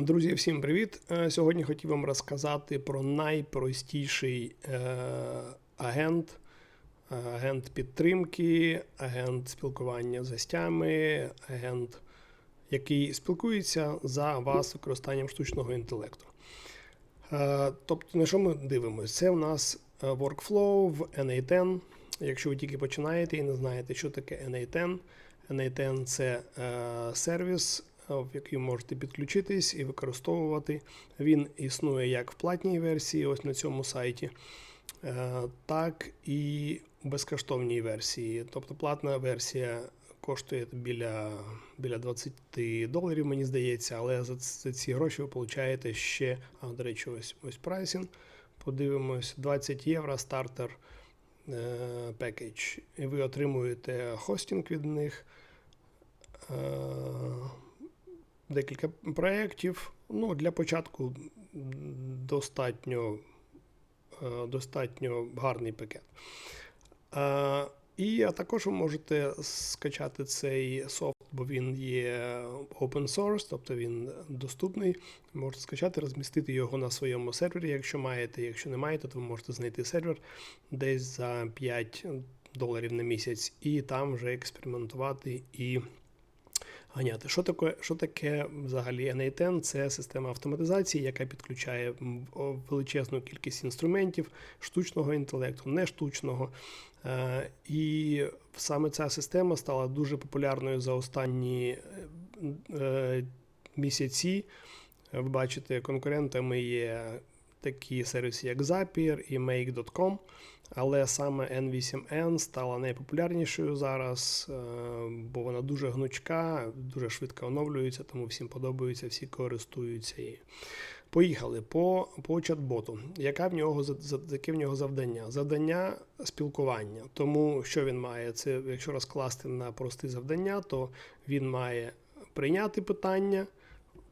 Друзі, всім привіт! Е, Сьогодні хотів вам розказати про найпростіший е, агент, е, агент підтримки, агент спілкування з гостями, агент, який спілкується за вас використанням штучного інтелекту. Тобто, на що ми дивимося? Це в нас workflow в NA10. Якщо ви тільки починаєте і не знаєте, що таке NA10, NA10 це сервіс, в який можете підключитись і використовувати. Він існує як в платній версії, ось на цьому сайті, е, так і в безкоштовній версії. Тобто платна версія коштує біля, біля 20 доларів, мені здається, але за, ці гроші ви получаєте ще, а, до речі, ось, ось прайсінг. Подивимось, 20 євро стартер е, пекедж. І ви отримуєте хостинг від них, е, декілька проєктів. Ну, для початку достатньо, е, достатньо гарний пакет. Е, і також ви можете скачати цей софт, бо він є open source, тобто він доступний. Можете скачати, розмістити його на своєму сервері, якщо маєте. Якщо не маєте, то ви можете знайти сервер десь за 5 доларів на місяць, і там вже експериментувати і ганяти. Що таке, що таке взагалі NA10? Це система автоматизації, яка підключає величезну кількість інструментів штучного інтелекту, не штучного. Е, І саме ця система стала дуже популярною за останні е, е, місяці. Ви бачите, конкурентами є такі сервіси, як Zapier і Make.com. Але саме N8N стала найпопулярнішою зараз, е, бо вона дуже гнучка, дуже швидко оновлюється, тому всім подобається, всі користуються її. Поїхали по, по чат-боту. Яка в нього яке в нього завдання? Завдання спілкування. Тому що він має? Це якщо розкласти на прості завдання, то він має прийняти питання,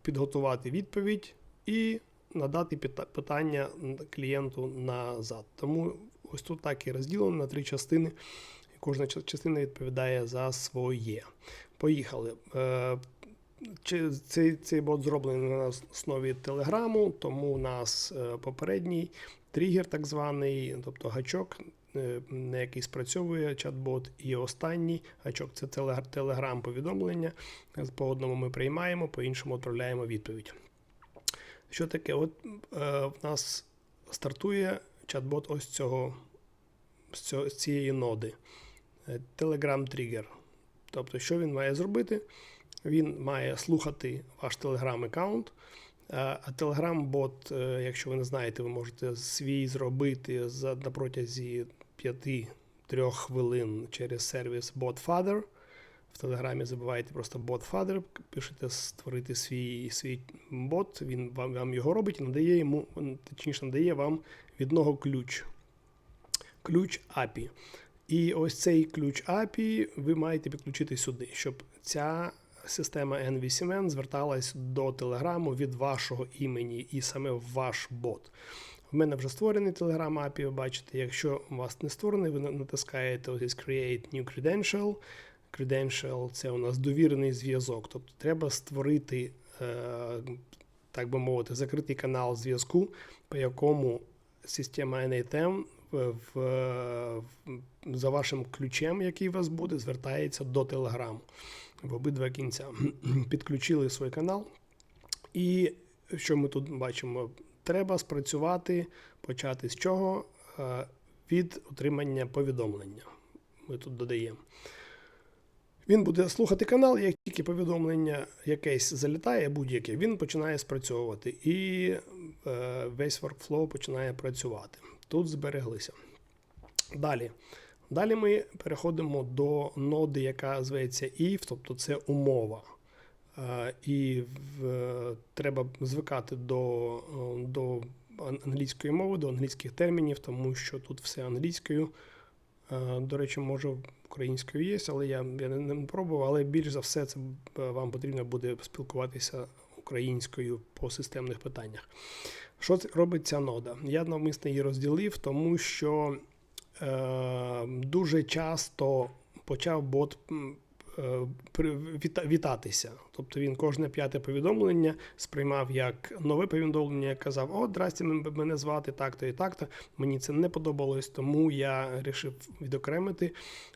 підготувати відповідь і надати питання клієнту назад. Тому ось тут так і розділено на три частини. І кожна частина відповідає за своє. Поїхали. Е, Цей, цей бот зроблений на основі Телеграму, тому у нас е, попередній тригер, так званий, тобто гачок, е, на який спрацьовує чат-бот, і останній гачок це Телеграм повідомлення. По одному ми приймаємо, по іншому відправляємо відповідь. Що таке? От е, в нас стартує чат-бот ось цього, з, цієї ноди. Е, Telegram Trigger. Тобто, що він має зробити? Він має слухати ваш Telegram аккаунт. А Telegram бот, е, якщо ви не знаєте, ви можете свій зробити за на протязі 5-3 хвилин через сервіс BotFather. В Телеграмі забиваєте просто BotFather, пишете створити свій, свій бот, він вам, вам його робить і надає йому, точніше, надає вам від нього ключ. Ключ API. І ось цей ключ API ви маєте підключити сюди, щоб ця система N8N зверталась до Телеграму від вашого імені і саме в ваш бот. В мене вже створений Telegram API, ви бачите, якщо у вас не створений, ви натискаєте ось Create New Credential. Credential це у нас довірений зв'язок. Тобто треба створити, е, так би мовити, закритий канал зв'язку, по якому система NATM в, за вашим ключем, який у вас буде, звертається до Telegram в обидва кінця. Підключили свій канал. І що ми тут бачимо? Треба спрацювати, почати з чого? Е, Від отримання повідомлення. Ми тут додаємо. Він буде слухати канал, як тільки повідомлення якесь залітає, будь-яке, він починає спрацьовувати. І е, весь workflow починає працювати. Тут збереглися. Далі. Далі ми переходимо до ноди, яка зветься if, тобто це умова. Е, І в, треба звикати до, е, до англійської мови, до англійських термінів, тому що тут все англійською. Е, До речі, може українською є, але я, я не, пробував. Але більш за все, це е, вам потрібно буде спілкуватися українською по системних питаннях. Що робить ця нода? Я навмисно її розділив, тому що е, дуже часто почав бот е, вітатися. Тобто він кожне п'яте повідомлення сприймав як нове повідомлення, казав: О, здрасте, м- мене звати так-то і так-то. Мені це не подобалось, тому я вирішив відокремити.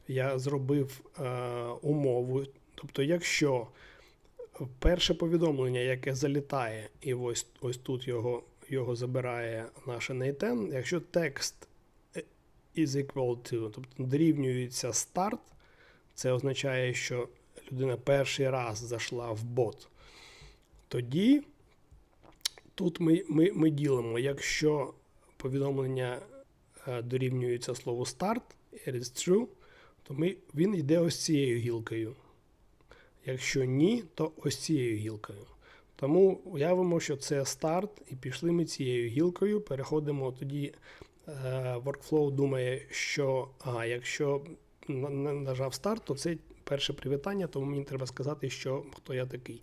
Я зробив е, умову. Тобто, якщо перше повідомлення, яке залітає, і ось, ось тут його, його забирає наше Нейтен, якщо текст е, is equal to, тобто дорівнюється старт, це означає, що людина перший раз зайшла в бот. Тоді тут ми, ми, ми ділимо, якщо повідомлення е, дорівнюється слову старт, it is true, то ми, він йде ось цією гілкою. Якщо ні, то ось цією гілкою. Тому уявимо, що це старт, і пішли ми цією гілкою. Переходимо тоді. е, Workflow думає, що ага, якщо нажав старт, то це перше привітання, тому мені треба сказати, що хто я такий.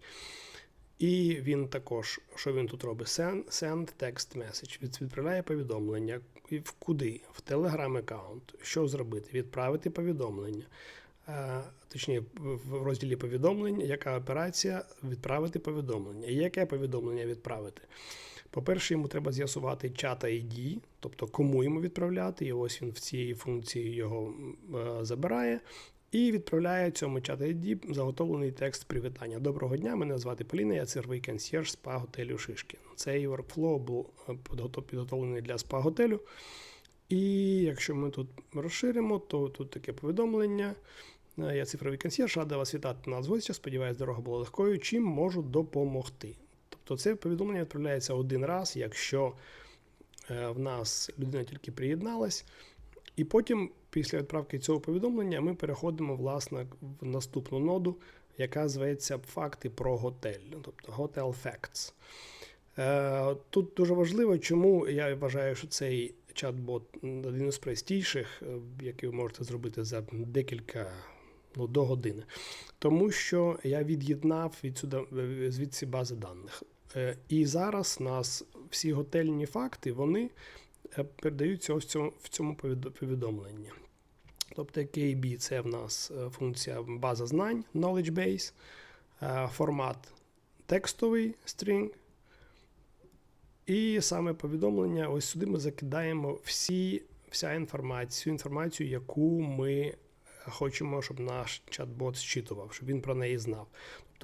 І він також, що він тут робить? Send, send text message. Відправляє повідомлення. В куди? В Telegram аккаунт. Що зробити? Відправити повідомлення. Точніше, в розділі повідомлень, яка операція відправити повідомлення. Яке повідомлення відправити? По-перше, йому треба з'ясувати чат ID, тобто кому йому відправляти, і ось він в цій функції його е, забирає. І відправляє цьому чат ID заготовлений текст привітання. Доброго дня, мене звати Поліна, я цирвий консьєрж спа готелю Шишкін. Цей workflow був е, підготовлений для спа готелю. І якщо ми тут розширимо, то тут таке повідомлення. Я цифровий консьєрж, рада вас вітати на звозі. Сподіваюсь, дорога була легкою. Чим можу допомогти? Тобто це повідомлення відправляється один раз, якщо е, в нас людина тільки приєдналась. І потім, після відправки цього повідомлення, ми переходимо власне в наступну ноду, яка зветься факти про готель, тобто Hotel Facts. Е, Тут дуже важливо, чому я вважаю, що цей чат-бот один із простіших, е, який ви можете зробити за декілька ну, до години. Тому що я від'єднав відсюди, е, звідси бази даних. Е, І зараз нас всі готельні факти вони е, передаються ось в цьому, повідомленні. Тобто KB це в нас е, функція база знань, knowledge base, формат текстовий string. І саме повідомлення, ось сюди ми закидаємо всі, вся інформація, всю інформацію, яку ми хочемо, щоб наш чат-бот зчитував, щоб він про неї знав.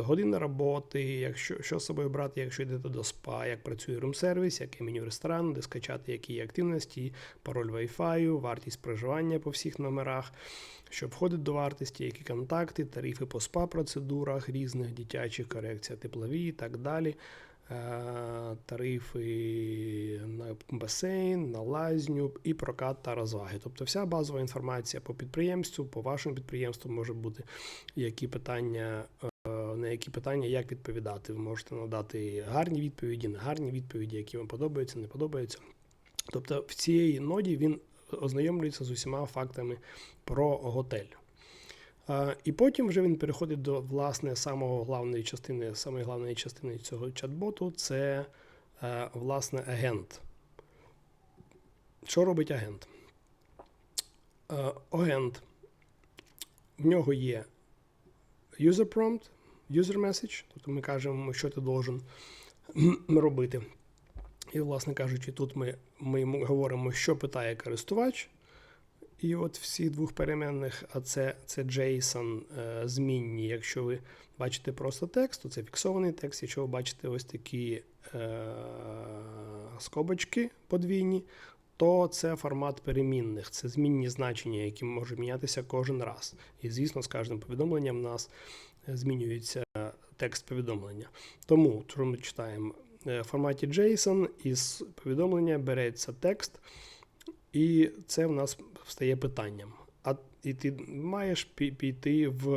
Тобто година роботи, якщо що з собою брати, якщо йдете до спа, як працює рум-сервіс, яке меню ресторану, де скачати які активності, пароль Wi-Fi, вартість проживання по всіх номерах, що входить до вартості, які контакти, тарифи по спа-процедурах різних дитячих, корекція теплові і так далі. Е, Тарифи на басейн, на лазню і прокат та розваги. Тобто вся базова інформація по підприємству, по вашому підприємству може бути, які питання, е, які питання, як відповідати. Ви можете надати гарні відповіді, негарні відповіді, які вам подобаються, не подобаються. Тобто в цій ноді він ознайомлюється з усіма фактами про готель. І потім вже він переходить до власне самого главної частини, самої главної частини цього чат-боту це е, власне агент. Що робить агент? Е, Агент. В нього є user prompt, user message, тобто ми кажемо, що ти должен робити. І, власне кажучи, тут ми, ми йому говоримо, що питає користувач. І от всі двох переменних, а це, це JSON е, змінні. Якщо ви бачите просто текст, то це фіксований текст. Якщо ви бачите ось такі е, скобочки подвійні, то це формат перемінних, це змінні значення, які можуть мінятися кожен раз. І, звісно, з кожним повідомленням в нас е, змінюється текст повідомлення. Тому, що ми читаємо е, в форматі JSON, із повідомлення береться текст. І це в нас стає питанням. А і ти маєш пі- піти в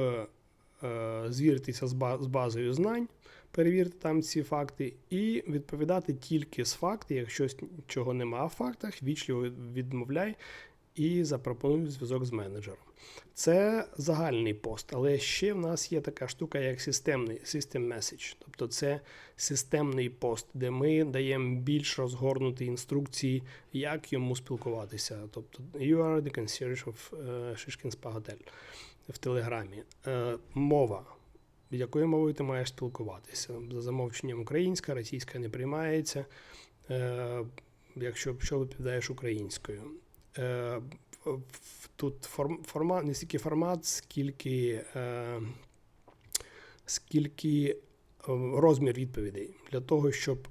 е, звіритися з базою знань, перевірити там ці факти, і відповідати тільки з фактів, якщо чого нема в фактах, вічливо відмовляй і запропонуй зв'язок з менеджером. Це загальний пост, але ще в нас є така штука, як системний system message. Тобто це системний пост, де ми даємо більш розгорнуті інструкції, як йому спілкуватися. Тобто, you are the concierge of uh, Shishkin Spa в Телеграмі. Е, мова. Якою мовою ти маєш спілкуватися? За замовченням українська, російська не приймається. Е, якщо що відповідаєш українською. Е, тут форм, формат, не стільки формат, скільки, е, скільки розмір відповідей. Для того, щоб,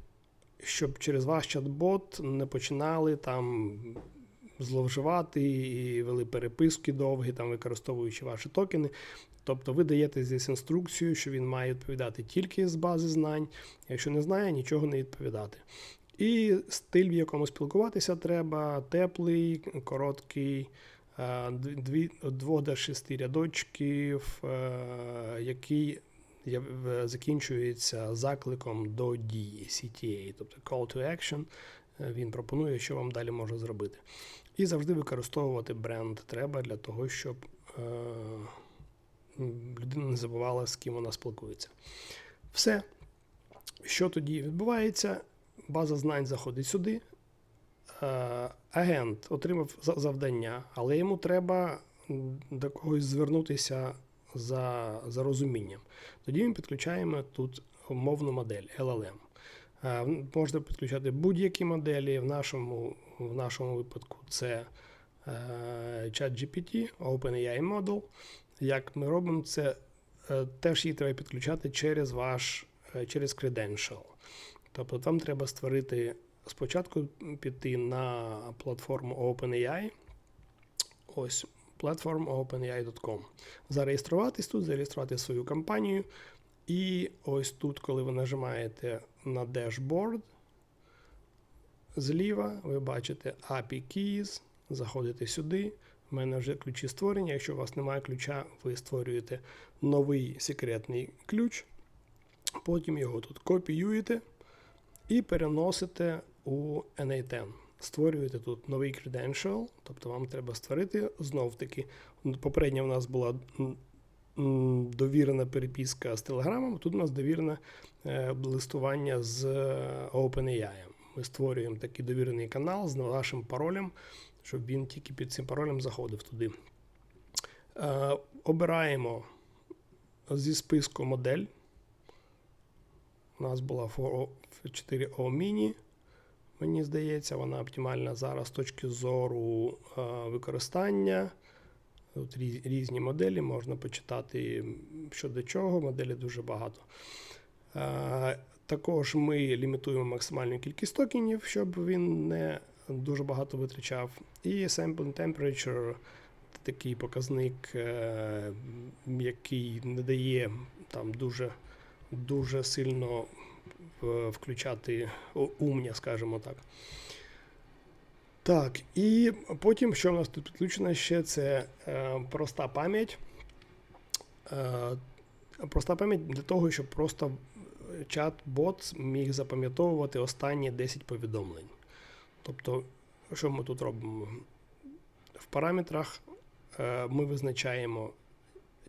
щоб через ваш чат-бот не починали там зловживати і вели переписки довгі, там використовуючи ваші токени. Тобто ви даєте здесь інструкцію, що він має відповідати тільки з бази знань. Якщо не знає, нічого не відповідати. І стиль, в якому спілкуватися треба, теплий, короткий, е, двох до шести рядочків, е, який закінчується закликом до дії CTA, тобто Call to Action. Е, Він пропонує, що вам далі може зробити. І завжди використовувати бренд треба для того, щоб е, людина не забувала, з ким вона спілкується. Все. Що тоді відбувається? База знань заходить сюди. Е, агент отримав завдання, але йому треба до когось звернутися за, за розумінням. Тоді ми підключаємо тут мовну модель LLM. Е, Можна підключати будь-які моделі. В нашому, в нашому випадку це е, ChatGPT, OpenAI Model. Як ми робимо це, е, теж її треба підключати через ваш е, через credential. Тобто там треба створити спочатку піти на платформу OpenAI. Ось платформа openai.com. Зареєструватись тут, зареєструвати свою компанію. І ось тут, коли ви нажимаєте на Dashboard, зліва ви бачите API Keys, заходите сюди. У мене вже ключі створені. Якщо у вас немає ключа, ви створюєте новий секретний ключ. Потім його тут копіюєте і переносите у NA10. Створюєте тут новий credential, тобто вам треба створити знов таки. Попередня у нас була довірена переписка з Телеграмом, тут у нас довірене е, листування з е, OpenAI. Ми створюємо такий довірений канал з вашим паролем, щоб він тільки під цим паролем заходив туди. Е, обираємо зі списку модель. У нас була 4O Mini. Мені здається, вона оптимальна зараз з точки зору е, використання. Тут різні моделі, можна почитати що до чого, моделі дуже багато. Також ми лімітуємо максимальну кількість токенів, щоб він не дуже багато витрачав. І sampling temperature такий показник, е, який не дає там дуже, дуже сильно е, включати умня, скажімо так. Так, і потім, що в нас тут підключено ще, це е, проста пам'ять. Е, проста пам'ять для того, щоб просто чат-бот міг запам'ятовувати останні 10 повідомлень. Тобто, що ми тут робимо? В параметрах е, ми визначаємо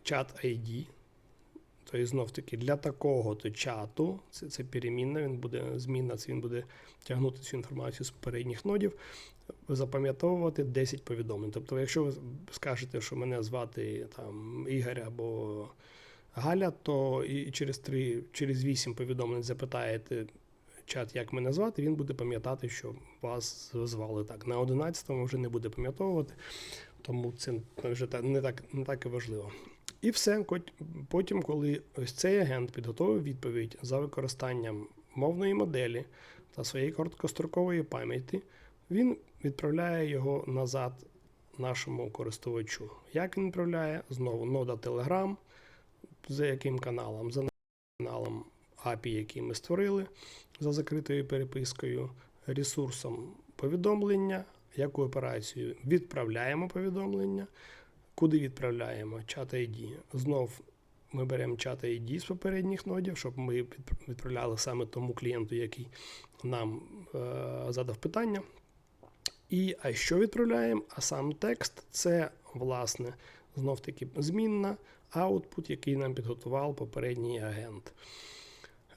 чат ID. Тобто, знов таки, для такого-то чату, це, це перемінна, він буде змінна, він буде тягнути цю інформацію з попередніх нодів, запам'ятовувати 10 повідомлень. Тобто, якщо ви скажете, що мене звати там Ігор або Галя, то і через 3, через 8 повідомлень запитаєте чат, як мене звати, він буде пам'ятати, що вас звали так. На 11-му вже не буде пам'ятовувати, тому це вже не так, не так і важливо. І все. Потім, коли ось цей агент підготовив відповідь за використанням мовної моделі та своєї короткострокової пам'яті, він відправляє його назад нашому користувачу. Як він відправляє? Знову нода Telegram, за яким каналом? За каналом API, який ми створили за закритою перепискою, ресурсом повідомлення, яку операцію відправляємо повідомлення, куди відправляємо чат ID. Знов ми беремо чат ID з попередніх нодів, щоб ми відправляли саме тому клієнту, який нам е, задав питання. І а що відправляємо? А сам текст це, власне, знов таки змінна, аутпут, який нам підготував попередній агент.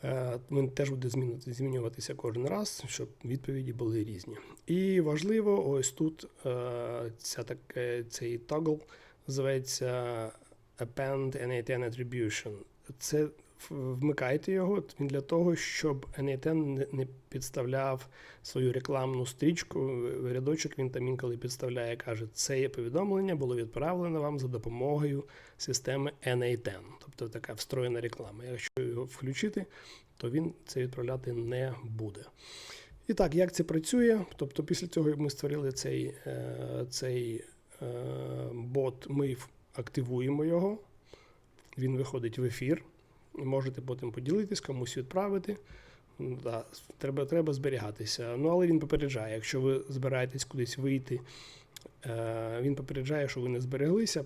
Е, Він теж буде змінюватися кожен раз, щоб відповіді були різні. І важливо, ось тут е, ця таке, цей тогл зветься append N8N attribution. Це вмикайте його він для того, щоб N8N не- підставляв свою рекламну стрічку. Рядочок він там інколи підставляє, каже, це повідомлення було відправлено вам за допомогою системи N8N. Тобто така встроєна реклама. Якщо його включити, то він це відправляти не буде. І так, як це працює? Тобто, після цього, як ми створили цей, е, цей е, бот, ми активуємо його, він виходить в ефір. Можете потім поділитись, комусь відправити. Да, треба, треба зберігатися. Ну, але він попереджає, якщо ви збираєтесь кудись вийти, е, він попереджає, що ви не збереглися,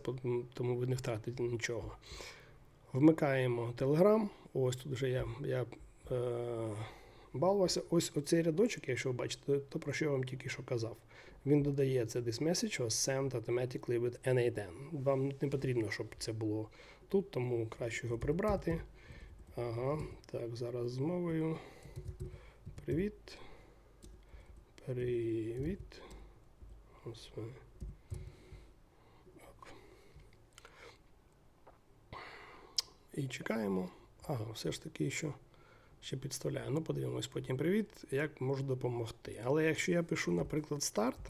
тому ви не втратите нічого. Вмикаємо Telegram. Ось тут вже я, я е, балувався. Ось оцей рядочок, якщо ви бачите, то про що я вам тільки що казав. Він додає це this message was sent automatically with N8N. Вам не потрібно, щоб це було тут, тому краще його прибрати. Ага, так, зараз з мовою. Привіт. Привіт. Ось. Ок. І чекаємо. Ага, все ж таки, що ще підставляю. Ну, подивимось потім привіт, як можу допомогти. Але якщо я пишу, наприклад, старт.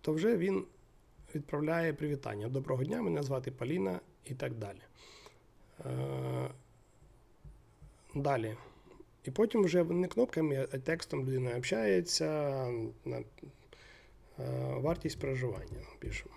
То вже він відправляє привітання. Доброго дня, мене звати Поліна і так далі. Е, Далі. І потім вже не кнопками, а текстом людина общається на е, вартість проживання. Пишемо.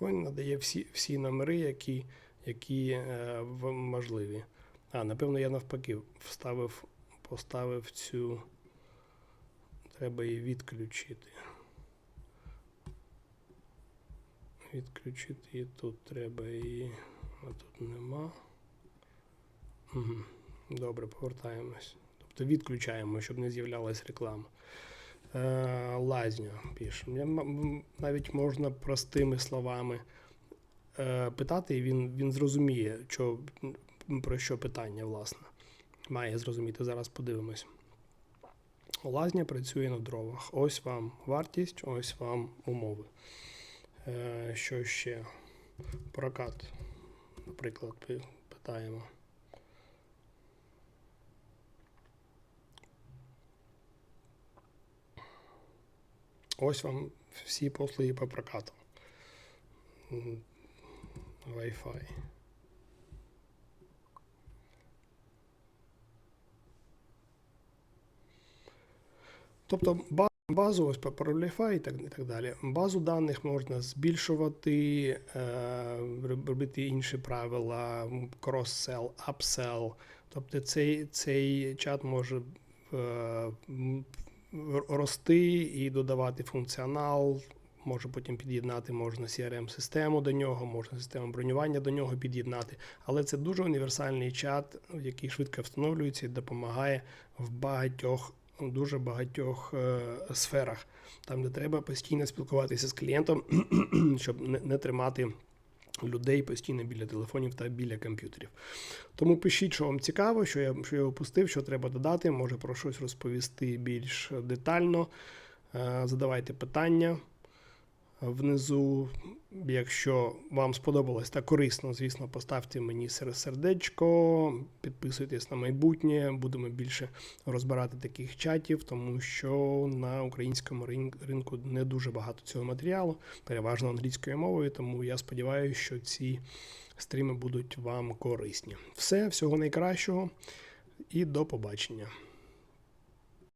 Він надає всі, всі номери, які, які е, можливі. А, напевно, я навпаки вставив, поставив цю. Треба її відключити. Відключити і тут треба її. А тут нема. Угу. Добре, повертаємось. Тобто відключаємо, щоб не з'являлась реклама. Е, лазню м- навіть можна простими словами е, питати, і він, він зрозуміє, що, про що питання, власне. Має зрозуміти. Зараз подивимось. Лазня працює на дровах. Ось вам вартість, ось вам умови. Е, що ще? Прокат, наприклад, питаємо. Ось вам всі послуги по прокату. Wi-Fi. Тобто базу, ось по Wi-Fi і так, і так далі. Базу даних можна збільшувати, е, робити інші правила, cross-sell, upsell. Тобто цей, цей чат може е, рости і додавати функціонал. Може потім під'єднати можна CRM-систему до нього, можна систему бронювання до нього під'єднати. Але це дуже універсальний чат, який швидко встановлюється і допомагає в багатьох, дуже багатьох е, сферах, там, де треба постійно спілкуватися з клієнтом, щоб не, не тримати людей постійно біля телефонів та біля комп'ютерів. Тому пишіть, що вам цікаво, що я, що я опустив, що треба додати, може про щось розповісти більш детально. Е, Задавайте питання внизу. Якщо вам сподобалось та корисно, звісно, поставте мені сердечко, підписуйтесь на майбутнє, будемо більше розбирати таких чатів, тому що на українському ринку не дуже багато цього матеріалу, переважно англійською мовою, тому я сподіваюся, що ці стріми будуть вам корисні. Все, всього найкращого і до побачення.